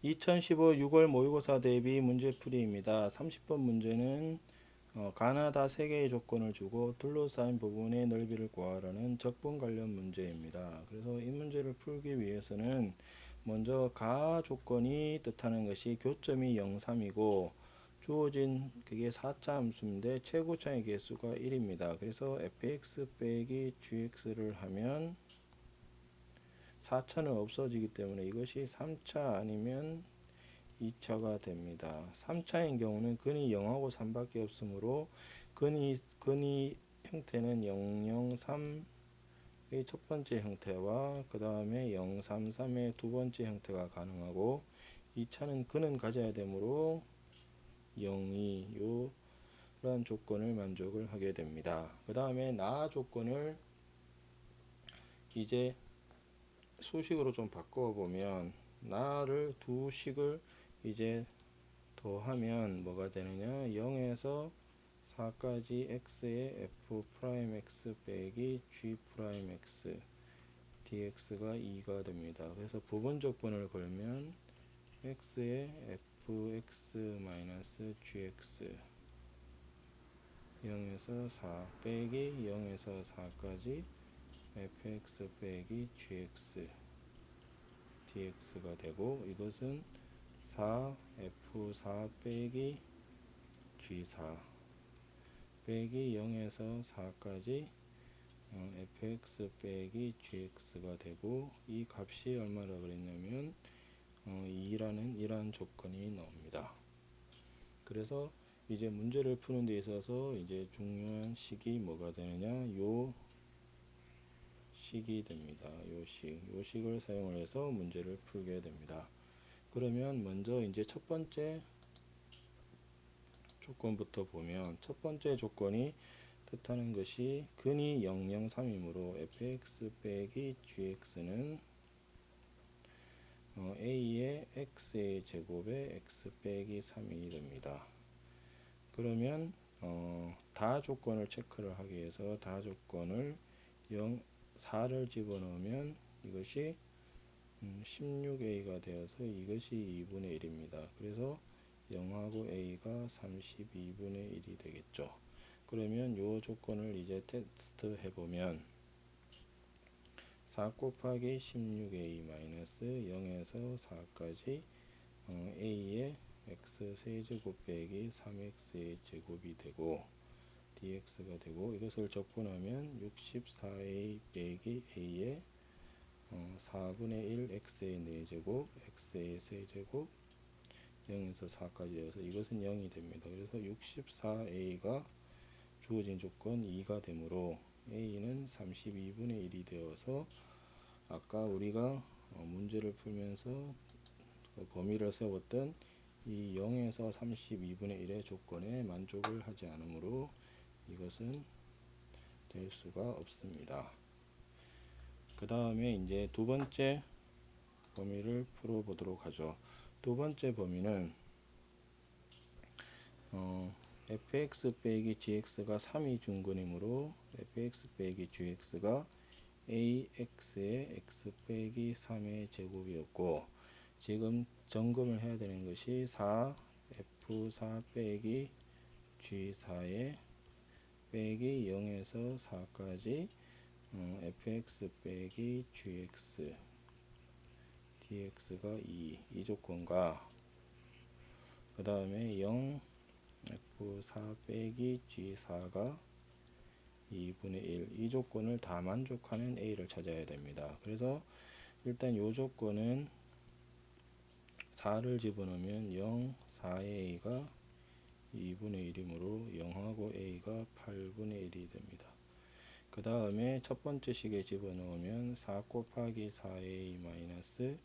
2015 6월 모의고사 대비 문제풀이입니다. 30번 문제는 어, 가나다 세 개의 조건을 주고 둘러싸인 부분의 넓이를 구하라는 적분 관련 문제입니다. 그래서 이 문제를 풀기 위해서는 먼저 가 조건이 뜻하는 것이 교점이 0, 3이고 주어진 그게 4차 함수인데 최고차의 개수가 1입니다. 그래서 fx 빼기 gx를 하면 4차는 없어지기 때문에 이것이 3차 아니면 2차가 됩니다. 3차인 경우는 근이 0하고 3밖에 없으므로 근이, 근이 형태는 003의 첫 번째 형태와 그 다음에 033의 두 번째 형태가 가능하고 2차는 근은 가져야 되므로 0이 요런 조건을 만족을 하게 됩니다. 그 다음에 나 조건을 이제 수식으로 좀 바꿔 보면 나를 두 식을 이제 더하면 뭐가 되느냐 0에서 4까지 x의 f 프라임 x 빼기 g 프라임 x dx가 2가 됩니다. 그래서 부분 조건을 걸면 x의 fx 마이너스 gx 0에서 4 빼기 0에서 4까지 fx 빼기 gx dx가 되고 이것은 4 f4 빼기 g4 빼기 0에서 4까지 fx 빼기 gx가 되고 이 값이 얼마라 그랬냐면 어, 2라는 이러한 조건이 나옵니다. 그래서 이제 문제를 푸는 데 있어서 이제 중요한 식이 뭐가 되느냐 요 식이 됩니다. 요 식, 요 식을 사용을 해서 문제를 풀게 됩니다. 그러면 먼저 이제 첫 번째 조건부터 보면 첫 번째 조건이 뜻하는 것이 근이 003이므로 fx 빼기 gx는 어, a의 x의 제곱에 x 빼기 3이 됩니다. 그러면 어, 다 조건을 체크를 하기 위해서 다 조건을 0, 4를 집어넣으면 이것이 음, 16a가 되어서 이것이 2분의 1입니다. 그래서 0하고 a가 32분의 1이 되겠죠. 그러면 이 조건을 이제 테스트 해보면 4 곱하기 16a 마이너스 0에서 4까지 어, a의 x 세제곱 빼기 3x의 제곱이 되고 dx가 되고 이것을 적분하면 64a 빼기 a의 어, 4분의 1 x의 4제곱 x의 세제곱 0에서 4까지 되어서 이것은 0이 됩니다. 그래서 64a가 주어진 조건 2가 되므로 a는 32분의 1이 되어서 아까 우리가 어, 문제를 풀면서 그 범위를 세웠던 이 0에서 32분의 1의 조건에 만족을 하지 않으므로 이것은 될 수가 없습니다. 그 다음에 이제 두 번째 범위를 풀어 보도록 하죠. 두 번째 범위는 어, fx 빼기 gx가 3이 중근이므로 fx 빼기 gx가 ax의 x 빼기 3의 제곱이었고 지금 점검을 해야 되는 것이 4 f4 빼기 g4의 빼기 0에서 4까지 어, fx 빼기 gx dx가 2, 이 조건과 그 다음에 0 f4 빼기 g4가 2분의 1, 이 조건을 다 만족하는 a를 찾아야 됩니다. 그래서 일단 이 조건은 4를 집어넣으면 0, 4의 a가 2분의 1이므로 0하고 a가 8분의 1이 됩니다. 그 다음에 첫 번째 식에 집어넣으면 4 곱하기 4a 마이너스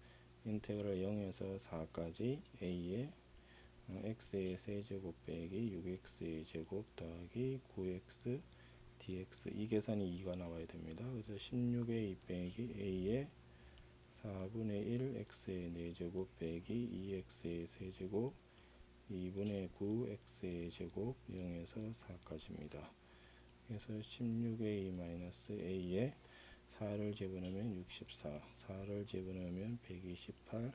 인테그랄 0에서 4까지 a의 x의 세제곱 빼기 6x의 제곱 더하기 9x dx 이 계산이 2가 나와야 됩니다. 그래서 16a 빼기 a의 4분의 1 x의 4제곱 빼기 2x의 세제곱 2분의 9 x의 제곱 0에서 4까지입니다. 그래서 16a 마이너스 a에 4를 집어넣으면 64, 4를 집어넣으면 128,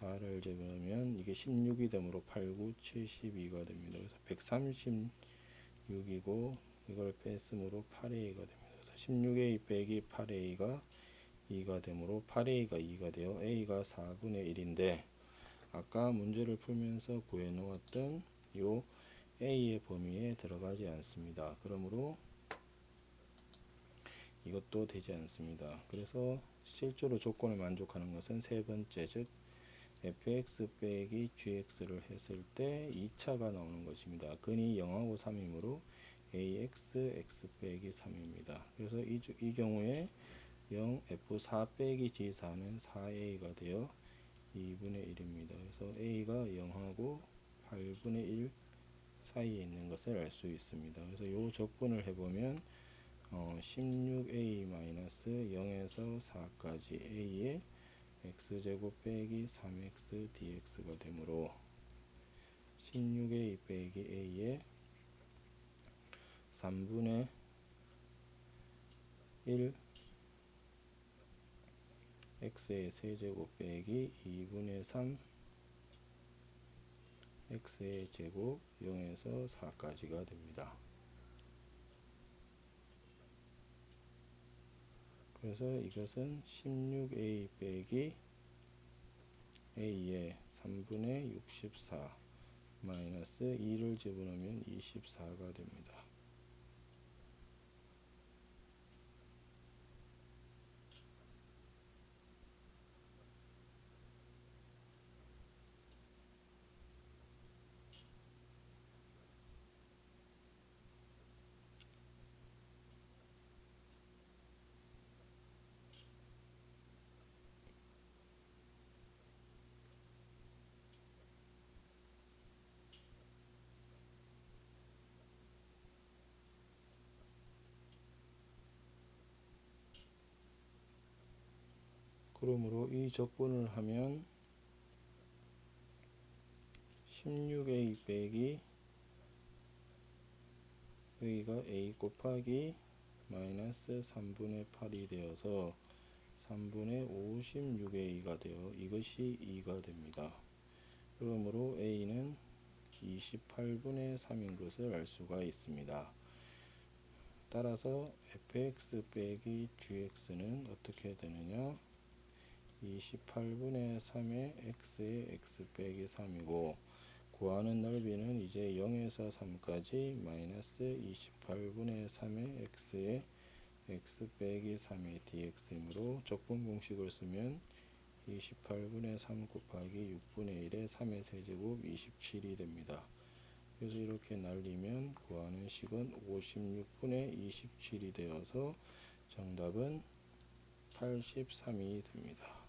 4를 집으면 이게 16이 되므로 8, 9, 72가 됩니다. 그래서 136이고 이걸 뺐으므로 8A가 됩니다. 그래서 16A 빼기 8A가 2가 되므로 8A가 2가 되어 A가 4분의 1인데 아까 문제를 풀면서 구해 놓았던 요 A의 범위에 들어가지 않습니다. 그러므로 이것도 되지 않습니다. 그래서 실제로 조건을 만족하는 것은 세 번째 즉 fx 빼기 gx를 했을 때 2차가 나오는 것입니다. 근이 0하고 3이므로 ax x 빼기 3입니다. 그래서 이, 주- 이 경우에 0 f4 빼기 g4는 4a가 되어 2분의 1입니다. 그래서 a가 0하고 8분의 1 사이에 있는 것을 알 수 있습니다. 그래서 이 적분을 해보면 어, 16a-0에서 4까지 a의 x제곱 빼기 3x dx가 되므로 16a 빼기 a의 3분의 1 x의 세제곱 빼기 2분의 3 x의 제곱 0에서 4까지가 됩니다. 그래서 이것은 16a 빼기 a의 3분의 64 마이너스 2를 집어넣으면 24가 됩니다. 그러므로 이 적분을 하면 16a 빼기 여기가 a 곱하기 마이너스 3분의 8이 되어서 3분의 56a가 되어 이것이 2가 됩니다. 그러므로 a는 28분의 3인 것을 알 수가 있습니다. 따라서 fx 빼기 gx는 어떻게 되느냐 28분의 3의 x의 x 빼기 3이고 구하는 넓이는 이제 0에서 3까지 마이너스 28분의 3의 x의 x 빼기 3의 dx이므로 적분 공식을 쓰면 28분의 3 곱하기 6분의 1의 3의 세제곱 27이 됩니다. 그래서 이렇게 날리면 구하는 식은 56분의 27이 되어서 정답은 83이 됩니다.